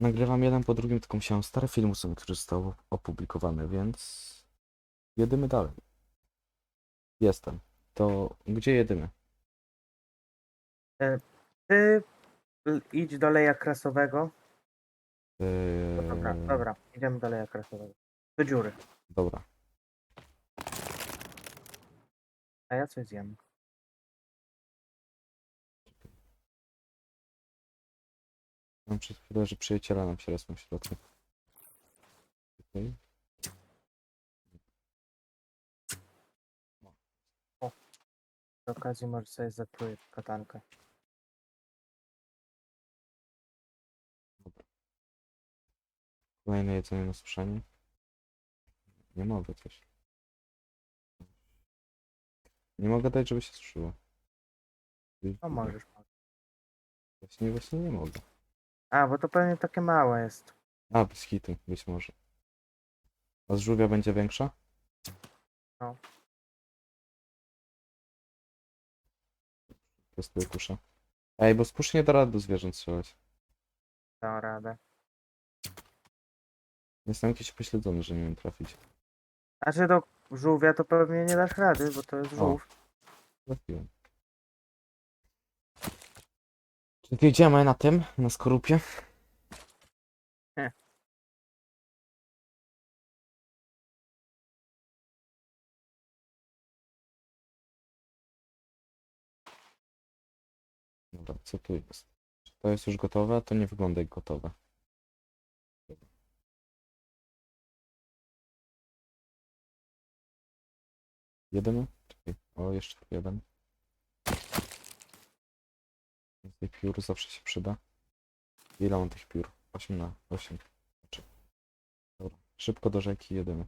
Nagrywam jeden po drugim, tylko musiałem stare filmy usunąć, które zostały opublikowane, więc jedymy dalej. Jestem. To gdzie jedymy? Ty l- idź do leja krasowego. Eee, Dobra, dobra, idziemy do leja krasowego. Do dziury. Dobra. A ja coś zjem. Mam przez chwilę, że przyjaciela nam się resną w środku. Okej. Przy okazji może sobie zatruję katankę. Kolejne jedzenie na suszenie. Nie mogę coś. Nie mogę dać, żeby się suszyło. No możesz. Właśnie, właśnie nie mogę. A, bo to pewnie takie małe jest. A, bez hitu, być może. A z żółwia będzie większa? No. Testuję kuszę. Ej, bo z kuszy nie da rady do zwierząt strzelać. Dam radę. Jestem jakiś pośledzony, że nie wiem trafić. Znaczy do żółwia to pewnie nie dasz rady, bo to jest żółw. Trafiłem. Czy jedziemy na tym, na skorupie? Nie. Dobra, co tu jest? Czy to jest już gotowe? To nie wygląda jak gotowe. Jeden? Czekaj. O, jeszcze jeden. Więcej piór zawsze się przyda. Ile mam tych piór? 8 na 8. Znaczy. Dobra. Szybko do rzeki jedziemy.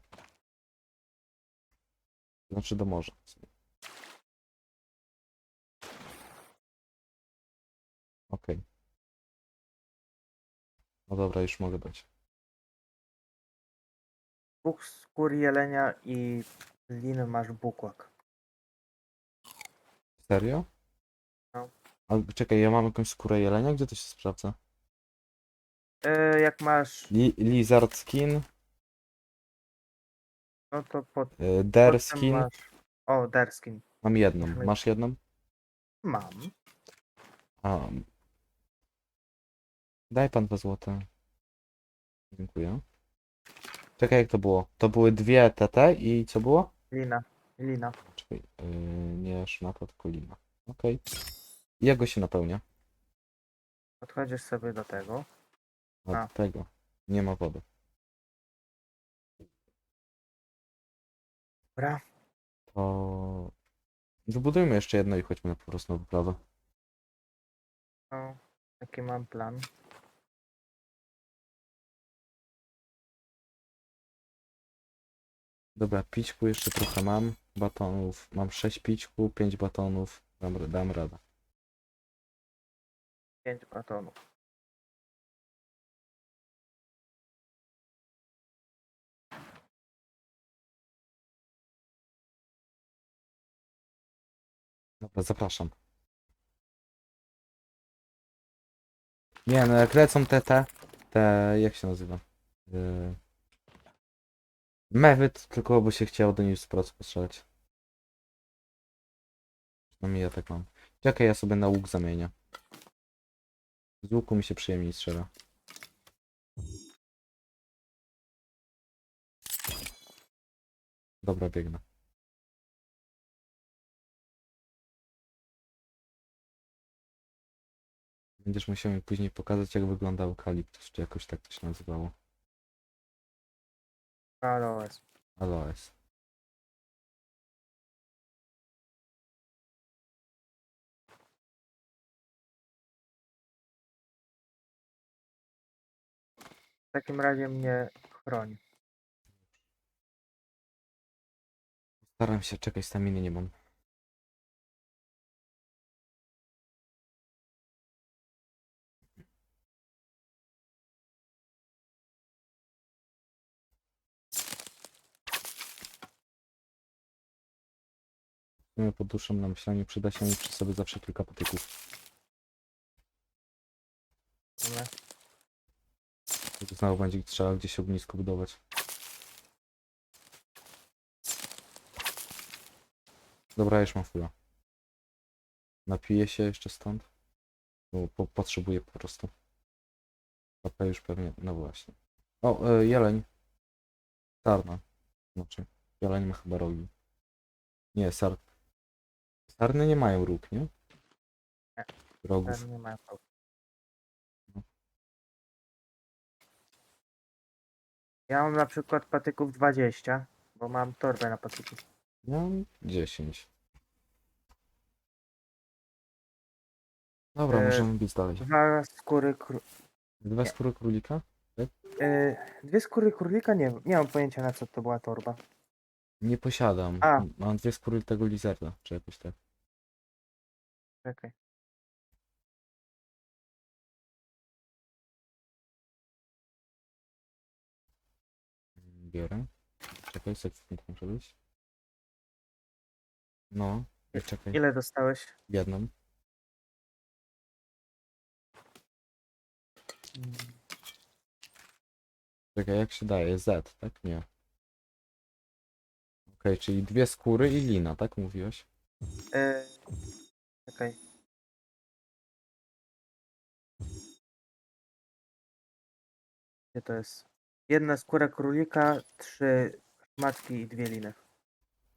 Znaczy do morza. Okej. No dobra, już mogę dać. Dwóch skór jelenia i liny masz bukłak. Serio? Czekaj, ja mam jakąś skórę jelenia? Gdzie to się sprawdza? E, jak masz, Li lizard skin, no to pod, y, deer potem skin. masz... O, derskin. Mam jedną. Masz jedną? Mam. A. Daj pan dwa złote. Dziękuję. Czekaj, jak to było? To były dwie TT i co było? Lina. Lina. Czekaj, yy, nie szmata, tylko lima. Okej. I Jak go się napełnia? Podchodzisz sobie do tego. A, A. do tego. Nie ma wody. Dobra. To... Wybudujmy jeszcze jedno i chodźmy po prostu na wyprawę. No, taki mam plan. Dobra, pićku jeszcze trochę mam. Batonów. Mam 6 pićku, 5 batonów. Dam, dam radę. Pięć batonów. Dobra, zapraszam. Nie, no jak lecą te, te, te, jak się nazywa? Yy... Mewyt, tylko by się chciał do niej z procu postrzelać. Przynajmniej ja tak mam. Czekaj, ja sobie na łuk zamienię. Z łuku mi się przyjemniej strzela. Dobra, biegnę. Będziesz musiał mi później pokazać, jak wygląda eukaliptus, czy jakoś tak to się nazywało. Aloes. Aloes. W takim razie mnie chroni. Staram się, czekaj, staminy nie mam. Sumie po dłuższym namyślaniu przyda się mieć przy sobie zawsze kilka patyków. Znowu będzie trzeba gdzieś ognisko budować. Dobra, już mam chwilę. Napiję się jeszcze stąd. Bo po, potrzebuję po prostu. Papa już pewnie, no właśnie. O, e, jeleń. Sarna. Znaczy, jeleń ma chyba rogi. Nie, sar... Sarny nie mają róg, nie? Nie. Rogów. Ten nie ma pałki. Ja mam na przykład patyków 20, bo mam torbę na patyki. Ja mam 10. Dobra, E, możemy bić dalej. Dwa skóry kró... Dwa skóry królika? Yy, dwie skóry królika? Nie, nie mam pojęcia na co to była torba. Nie posiadam. A. Mam dwie skóry tego lizarda, czy jakoś tak. Czekaj. Biorę. Czekaj, sekund muszę być. No, czekaj. Ile dostałeś? Jedną. Czekaj, jak się daje? Z, tak? Nie. Okej, czyli dwie skóry i lina, tak mówiłeś? Yy, czekaj. Gdzie to jest? Jedna skóra królika, trzy szmatki i dwie liny.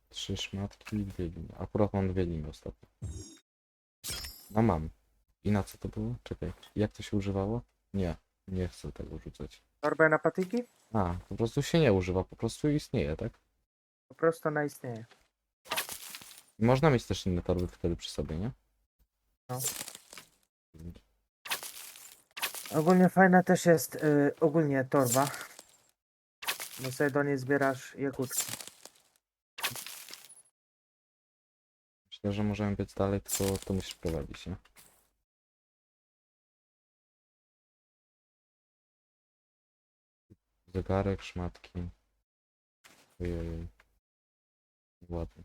Trzy szmatki i dwie liny. Akurat mam dwie liny ostatnio. No mam. I na co to było? Czekaj, jak to się używało? Nie, nie chcę tego rzucać. Torbę na patyki? A, po prostu się nie używa, po prostu istnieje, tak? Po prostu ona istnieje. Można mieć też inne torby wtedy przy sobie, nie? No. Ogólnie fajna też jest y, ogólnie torba. Bo sobie do niej zbierasz jagódki. Myślę, że możemy być dalej, tylko to musisz prowadzić, nie? Zegarek, szmatki. Ojej. Ładnie.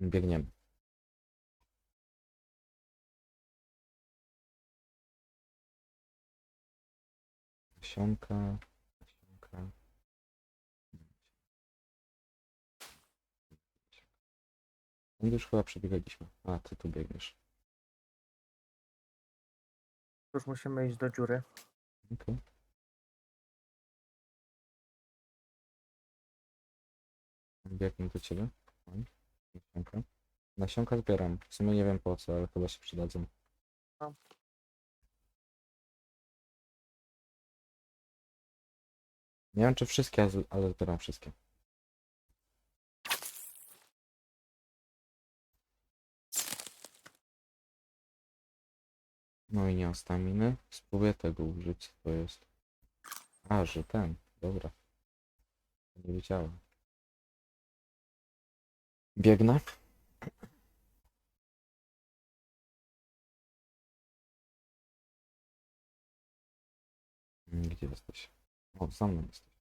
Biegniemy. Nasionka. Nasionka. No już chyba przebiegaliśmy. A, ty tu biegniesz. Już musimy iść do dziury. Okej. Biegnę do ciebie. Nasionka. Nasionka zbieram. W sumie nie wiem po co, ale chyba się przydadzą. No. Nie wiem czy wszystkie, ale zbieram wszystkie. No i nie mam staminy. Spróbuję tego użyć. Co to jest? A, że ten. Dobra. Nie wiedziałem. Biegnę. Gdzie jesteś? O, za mną jesteś.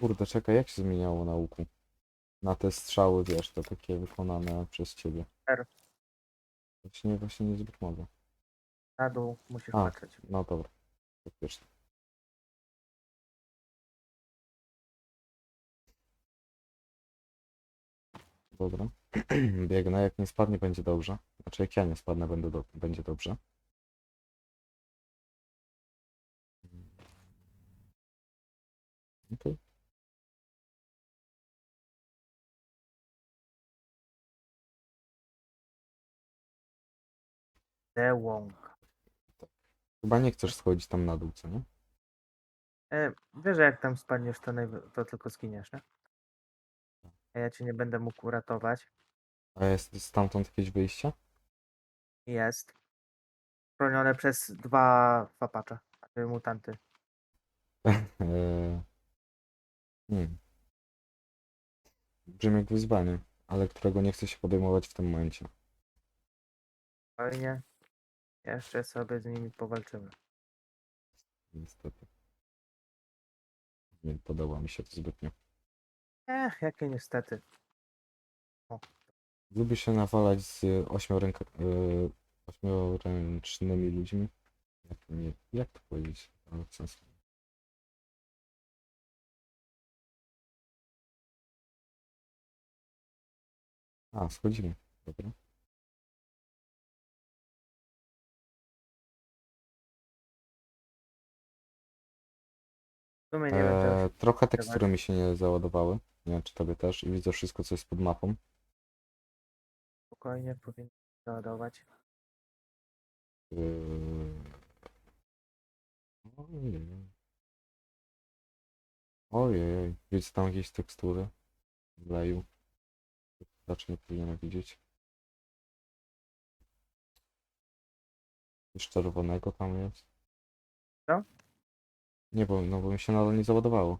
Kurde, czekaj, jak się zmieniało na łuku? Na te strzały, wiesz, to takie wykonane przez ciebie. R. Właśnie, właśnie niezbyt mogę. Na dół musisz A. patrzeć. No dobra. Faktycznie. Dobra. Biegnę, jak nie spadnie będzie dobrze. Znaczy jak ja nie spadnę będę do... będzie dobrze. Okej. The. Chyba nie chcesz schodzić tam na dół, co nie? E, wiesz, że jak tam spadniesz, to, najwy- to tylko zginiesz, nie? A ja cię nie będę mógł uratować. A jest stamtąd jakieś wyjście? Jest. Chronione przez dwa fapacze. Znaczy mutanty. Eee, Hmm. Brzmi jak wyzwanie, ale którego nie chcę się podejmować w tym momencie. Fajnie. Jeszcze sobie z nimi powalczymy. Niestety. Nie podoba mi się to zbytnio. Ech, jakie niestety. Lubię się nawalać z ośmioręka, yy, ośmioręcznymi ludźmi. Jak, to nie, jak to powiedzieć? Ale w sensie. A, schodzimy. Dobra. W sumie nie wiem, Eee, trochę tekstury mi się nie załadowały. Nie wiem, czy tobie też. I widzę wszystko, co jest pod mapą. spokojnie powinien załadować. Yy... Ojej. Ojej. Widzę tam jakieś tekstury. W leju. Raczej nie powinienem widzieć. Coś czerwonego tam jest. Co? Nie, bo, no bo mi się nadal nie załadowało.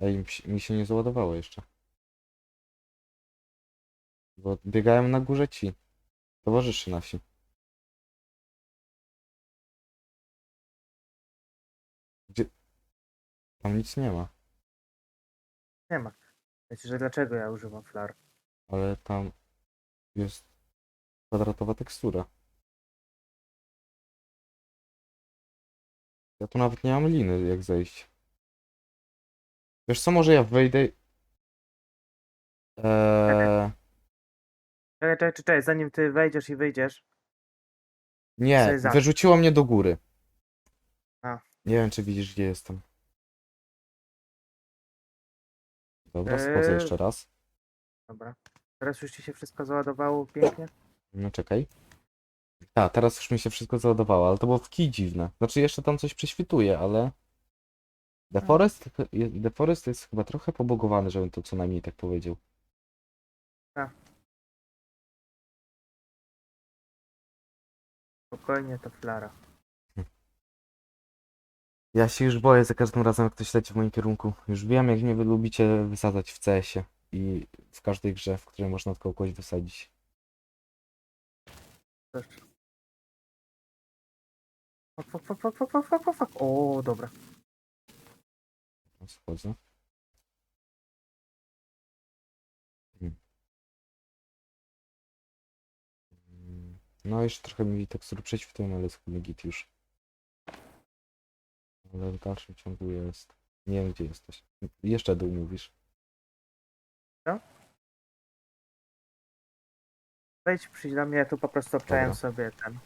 Ej, mi się, mi się nie załadowało jeszcze. Bo biegałem na górze ci. Towarzyszy nasi. Gdzie? Tam nic nie ma, Nie ma. Wiecie, że dlaczego ja używam flar? ale tam jest kwadratowa tekstura. Ja tu nawet nie mam liny, jak zejść. Wiesz co, może ja wejdę... Eee, Czekaj, czekaj, czekaj, zanim ty wejdziesz i wyjdziesz. nie, sobie za- wyrzuciło mnie do góry. A. Nie wiem, czy widzisz, gdzie jestem. Dobra, schodzę Eee. jeszcze raz. Dobra. Teraz już ci się wszystko załadowało pięknie? No czekaj. A, teraz już mi się wszystko załadowało, ale to było w kij dziwne. Znaczy jeszcze tam coś prześwituje, ale... The Forest, The Forest jest chyba trochę pobogowany, żebym to co najmniej tak powiedział. Spokojnie to flara. Ja się już boję za każdym razem, jak ktoś leci w moim kierunku. Już wiem, jak mnie wy lubicie wysadzać w CS-ie i w każdej grze, w której można tylko kogoś wysadzić. Też. Fak, fak, fak, fak, fak, fak, fak, fak. O, dobra. Schodzę. Hmm. Mm, No jeszcze trochę mi tekstury prześwitują, ale jest git już. Ale w dalszym ciągu jest. Nie wiem gdzie jesteś. Jeszcze dół mówisz. Wejdź, przyjdź do mnie, ja tu po prostu obczajam Dobra. sobie ten.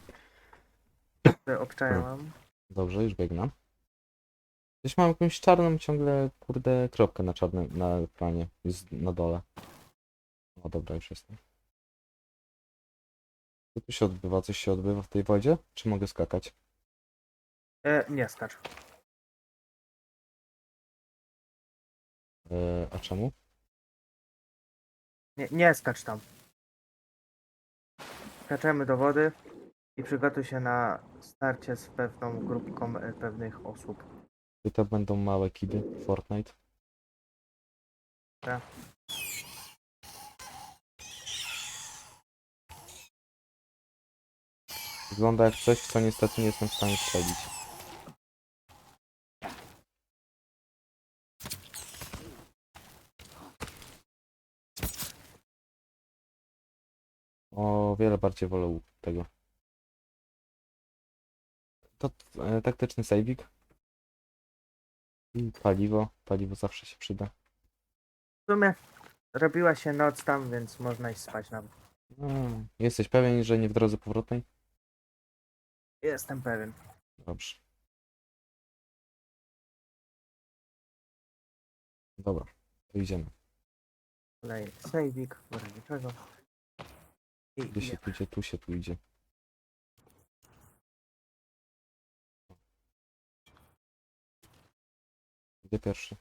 Sobie Obczajam. Dobrze, już biegnę. Gdzieś mam jakąś czarną ciągle, kurde, kropkę na czarnym, na planie. Jest na dole. O dobra, już jestem. Co tu się odbywa? Coś się odbywa w tej wodzie? Czy mogę skakać? E, nie skacz. E, a czemu? Nie, nie skacz tam. Skaczemy do wody i przygotuj się na starcie z pewną grupką e, pewnych osób. Tutaj będą małe kidy, Fortnite. Tak. Wygląda jak coś, w co niestety nie jestem w stanie strzelić. O wiele bardziej wolę łuk tego. To e, taktyczny sejwik. I paliwo. Paliwo zawsze się przyda. W sumie robiła się noc tam, więc można iść spać nawet. Mm, jesteś pewien, że nie w drodze powrotnej? Jestem pewien. Dobrze. Dobra, to idziemy. Kolejny sejwik, w razie Gdzie się tu idzie, tu się tu idzie. Gdzie pierwszy?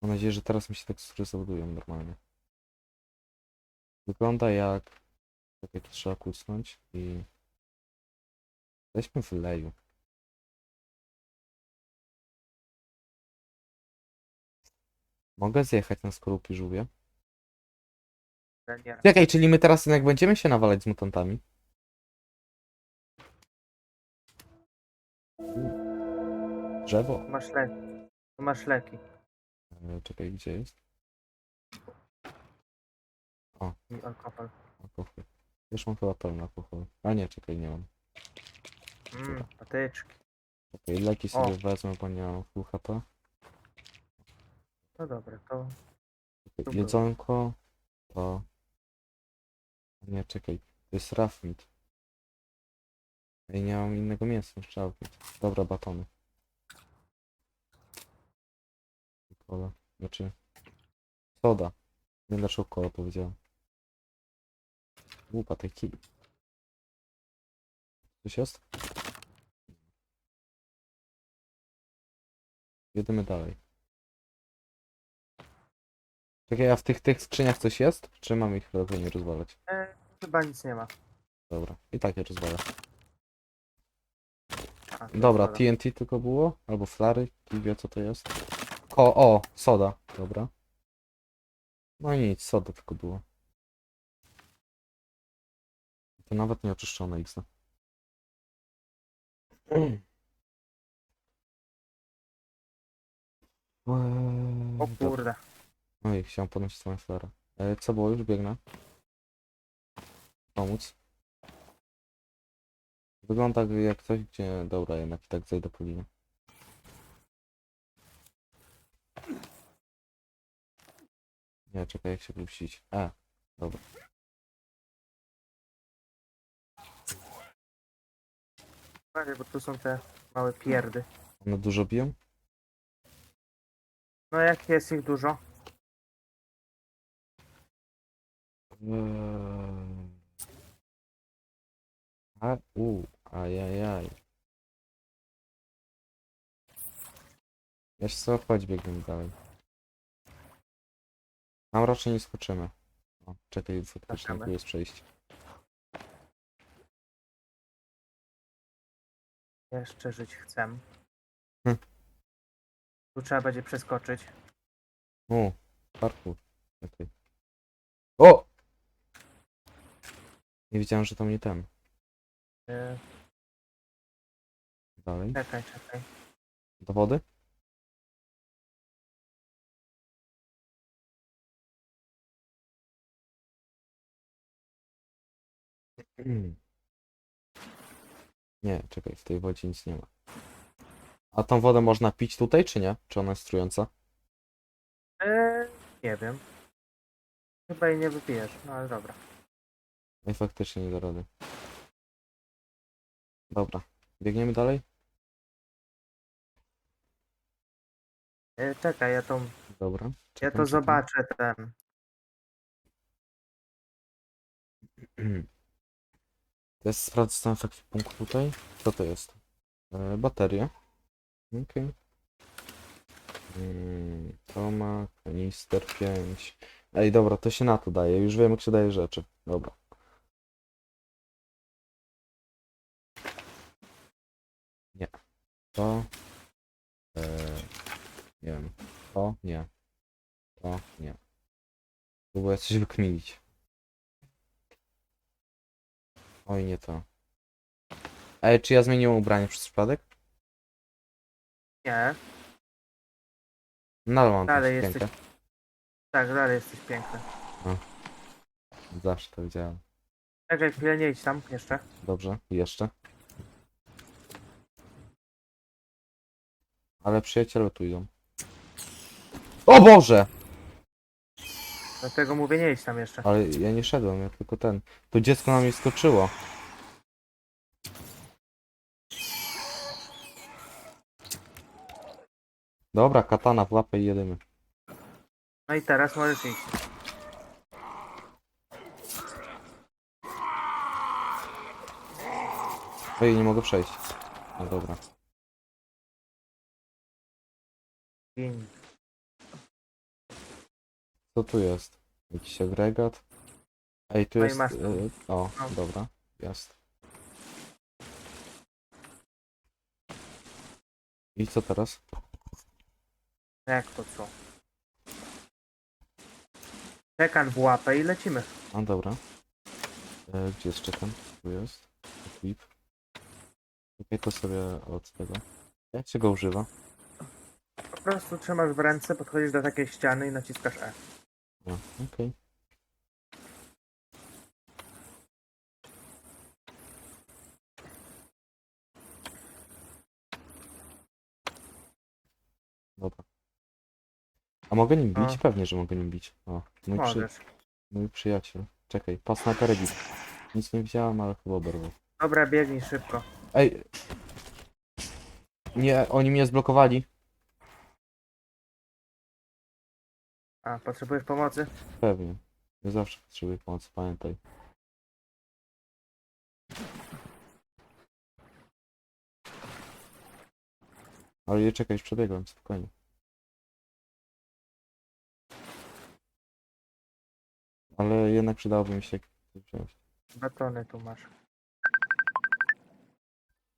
Mam nadzieję, że teraz mi się tekstury załadują normalnie. Wygląda jak... Czekaj, tu trzeba kucnąć i... Jesteśmy w leju. Mogę zjechać na skorupy żółwie? Czekaj, czyli my teraz jak będziemy się nawalać z mutantami? Drzewo. Masz leki. Tu masz leki. E, Czekaj, gdzie jest? O. I alkohol. Alkohol. Już mam chyba pełny alkohol. A nie, czekaj, nie mam. Mmm, patyczki. Czekaj, leki O. sobie wezmę, bo nie mam full HP. No dobra, to Czekaj, Dobra. Jedzonko to... Nie, czekaj. To jest rough meat. Ej, nie mam innego mięsa niż rough. Dobra, batony. Cola. Znaczy... Soda. Nie dlaczego kola powiedziałem. Łupa, taki. Coś jest? Jedziemy dalej. Czekaj, a w tych, tych skrzyniach coś jest? Czy mam ich lepiej nie rozwalać? e, chyba nic nie ma. Dobra, i tak je rozwalę. A, Dobra. TNT tylko było? Albo flary? Kto wie co to jest? O, o, soda. Dobra. No i nic, soda tylko było. To nawet nie oczyszczone X. O Eee, kurde. Oj, chciałem podnosić swoją flarę. E, co było? Już biegnę. Pomóc. Wygląda jak coś, gdzie... Dobra, jednak i tak zejdę po linię. Nie, czekaj, jak się puścić. A, dobra. Uważaj, bo tu są te małe pierdy. One dużo biją? No jak jest ich dużo? Eee. A, u, ajajaj. Wiesz co, chodź biegniemy dalej. Tam raczej nie skoczymy. O, czekaj, faktycznie tu jest przejście. Jeszcze żyć chcę. Hm. Tu trzeba będzie przeskoczyć. O, parkour. Czekaj. O! Nie wiedziałem, że tam nie ten. E, Dalej. czekaj, czekaj. Do wody? Nie, czekaj, w tej wodzie nic nie ma. A tą wodę można pić tutaj, czy nie? Czy ona jest trująca? E, nie wiem. Chyba jej nie wypijesz, no ale dobra. Ej, faktycznie nie da rady. Dobra, biegniemy dalej? E, czekaj, ja to, Dobra. ja czekam, to czekam. zobaczę ten. To jest sprawdzę stan ekwipunku tutaj. Co to jest? E, bateria. Okej. Mm, to ma kanister 5. Ej, dobra, to się na to daje. Już wiem, jak się daje rzeczy. Dobra. To. E, nie wiem. To nie. To nie. Próbuję coś wykminić. Oj, nie to. Ej, czy ja zmieniłem ubranie przez przypadek? Nie, Nadal mam Dalej tą jesteś- sukienkę. tak, dalej jesteś piękny. Zawsze to wiedziałem. Czekaj, chwilę nie idź tam jeszcze. Dobrze, jeszcze. Ale przyjaciele tu idą. O Boże! Dlatego mówię, nie idź tam jeszcze. Ale ja nie szedłem, ja tylko ten. To dziecko na mnie skoczyło. Dobra, katana w łapę i jedymy. No i teraz możesz iść. Ej, nie mogę przejść. No dobra. Gin. Co tu jest? Jakiś agregat? Ej, tu No i jest... masz y, o, No. dobra. Jest. I co teraz? Jak to co? Czekan w łapę i lecimy. A, dobra. E, gdzie jest czekam? Tu jest. Equip. Okej, to sobie od tego. Jak się go używa? po prostu trzymasz w ręce, podchodzisz do takiej ściany i naciskasz E. No, okej. Dobra. A mogę nim bić? A. Pewnie, że mogę nim bić. O, mój, przy... Mój przyjaciel. Czekaj, pas na peredit. Nic nie widziałem, ale chyba oberwał. Dobra, biegnij szybko. Ej! Nie, oni mnie zblokowali. A, potrzebujesz pomocy? Pewnie. Ja zawsze potrzebuję pomocy, pamiętaj. Ale nie czekaj, już przebiegłem, spokojnie. Ale jednak przydałoby mi się coś wziąć. Batony tu masz.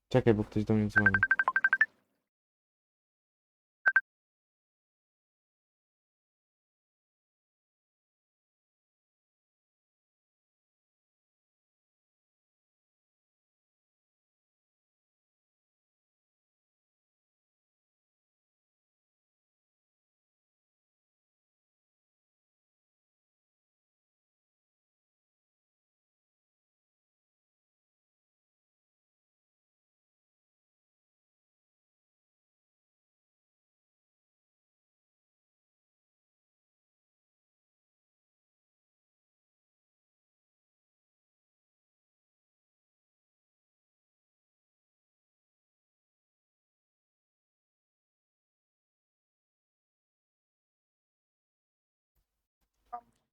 Czekaj, bo ktoś do mnie dzwoni.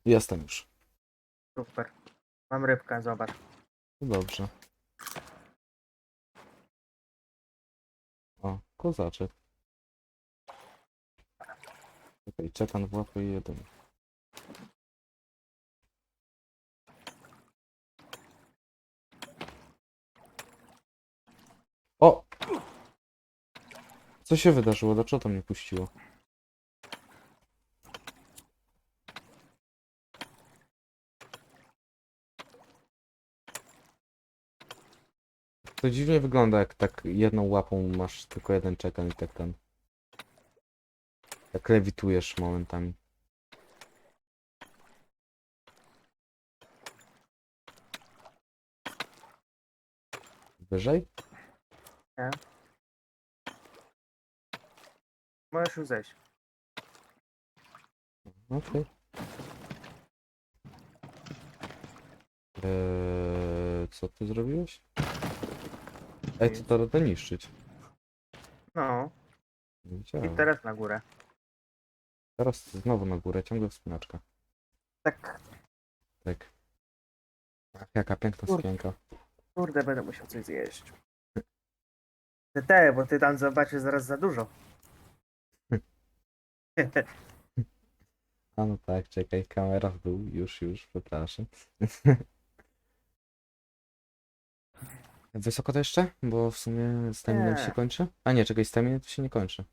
Jestem już. Super. Mam rybkę, zobacz. No dobrze. O, kozaczek. Czekaj, czekan w łapę i jeden. O! Co się wydarzyło? Dlaczego to mnie puściło? To dziwnie wygląda, jak tak jedną łapą masz tylko jeden czekan i tak ten. Jak lewitujesz momentami. Wyżej? Możesz już zejść. Okej. Eee, co ty zrobiłeś? Ej, to to radę niszczyć. No. Nie I widziałem. teraz na górę. Teraz znowu na górę, ciągle wspinaczka. Tak. Tak. Ach, jaka piękna Kurde. Kurde, będę musiał coś zjeść. Te, te, bo ty tam zobaczysz zaraz za dużo. A no tak, czekaj, kamera w dół, już, już, przepraszam. Wysoko to jeszcze? Bo w sumie stamina mi się Nie. kończy? A nie, czekaj, stamina to się nie kończy.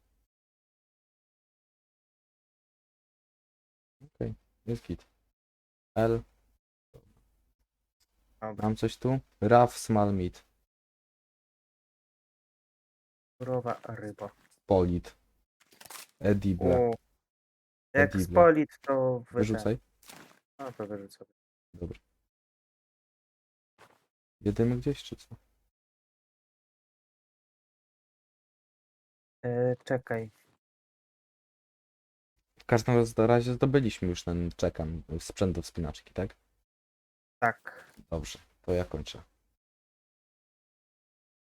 Okej, jest git. L, Dobra, mam coś tu? Rough Small Meat, surowa ryba. Polit, Edible, O. Jak Edible. spolić, to wy- wyrzucaj. No to wyrzucę. Dobra. Jedziemy gdzieś, czy co? E, czekaj. W każdym razie zdobyliśmy już ten czekan, sprzęt do wspinaczki, tak? Tak. Dobrze, to ja kończę.